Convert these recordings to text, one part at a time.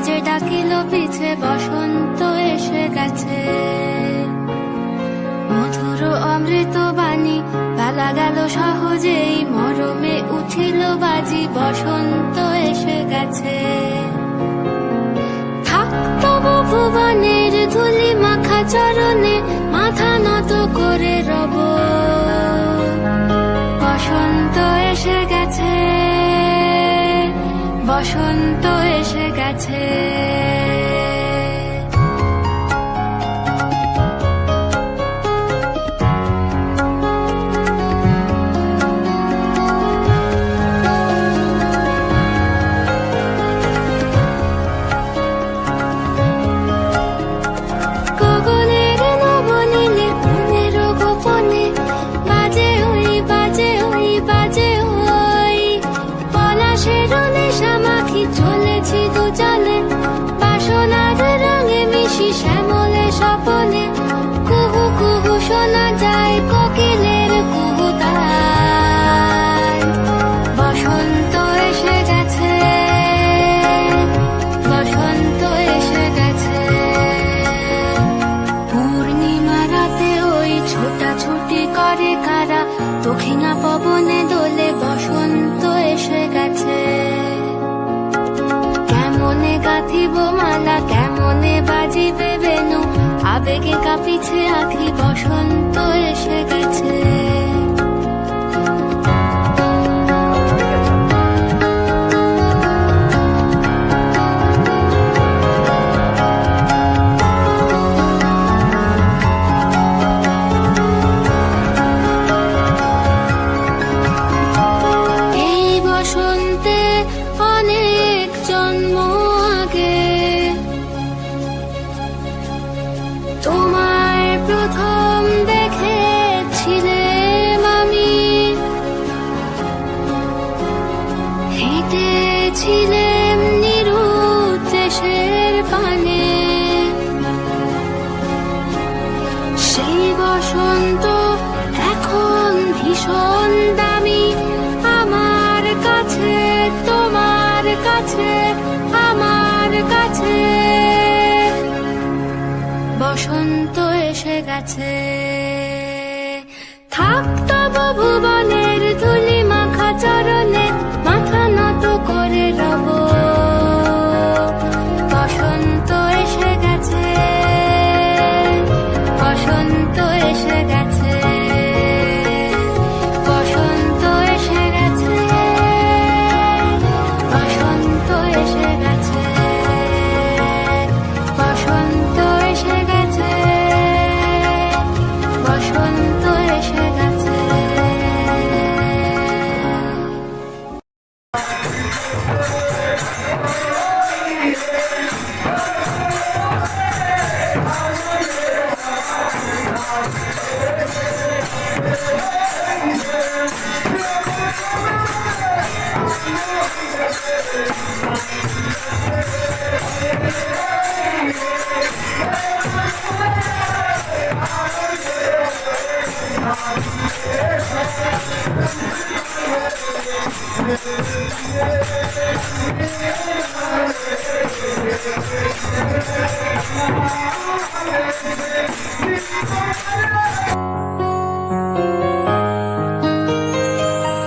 যে ডাকিল, পিছে বসন্ত এসে গেছে। মধুর অমৃত বাণী, বেলা গেল সহজেই, মরমে উঠিল বাজি, বসন্ত এসে গেছে। থাকতো ভুবনের ধুলি মাখা চরণে, মাথা নত করে রব। বসন্ত এসে গেছে। বসন্ত এসে গেছে। শ্যামলে স্বপনে কুহু আবেগে কাঁপিছে হেঁটেছিলেম নিরুদ্দেশের পানে। সেই বসন্ত এখন ভীষণ দামি। আমার কাছে, তোমার কাছে, আমার কাছে। বসন্ত এসে গেছে। থাকতো ভুবনের ধুলি মাখা চরণে বসন্ত এসে গেছে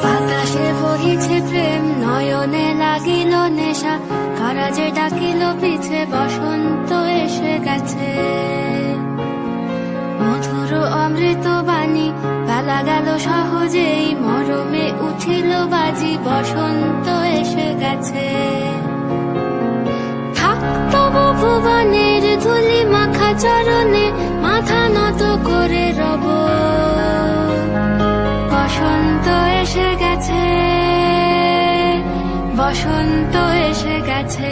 বাতাসে বহিছে প্রেম নয়নে লাগিল নেশা। কারা ডাকিল পিছে বসন্ত এসে গেছে। অমৃত বাণী, বেলা গেল সহজেই, মরমে উঠিল বাজি, বসন্ত এসে গেছে। থাকতো ভুবনের ধুলি মাখা চরণে, মাথা নত করে রব। বসন্ত এসে গেছে, বসন্ত এসে গেছে।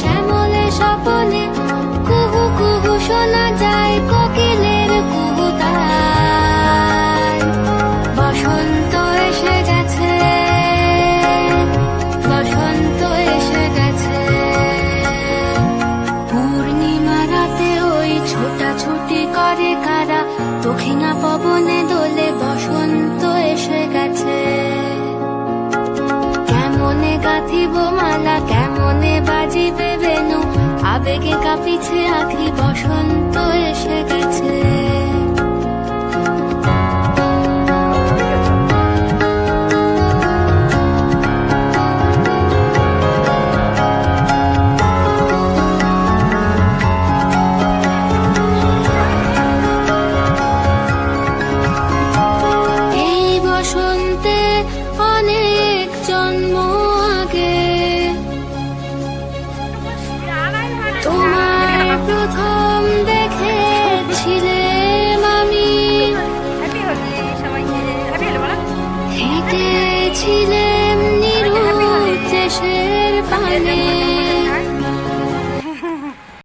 শ্যামলে স্বপনে, কুহু কুহু শোনা যায় কোকিলের কুহুতায় বসন্ত এসে গেছে, বসন্ত এসে গেছে। পূর্ণিমা রাতে ওই ছোটাছুটি করে কারা, দক্ষিণা পবনে দোলে বসন্ত এসে গেছে। কেমনে গাঁথিব মালা আবেগে কাঁপিছে আখি বসন্ত এসে গেছে।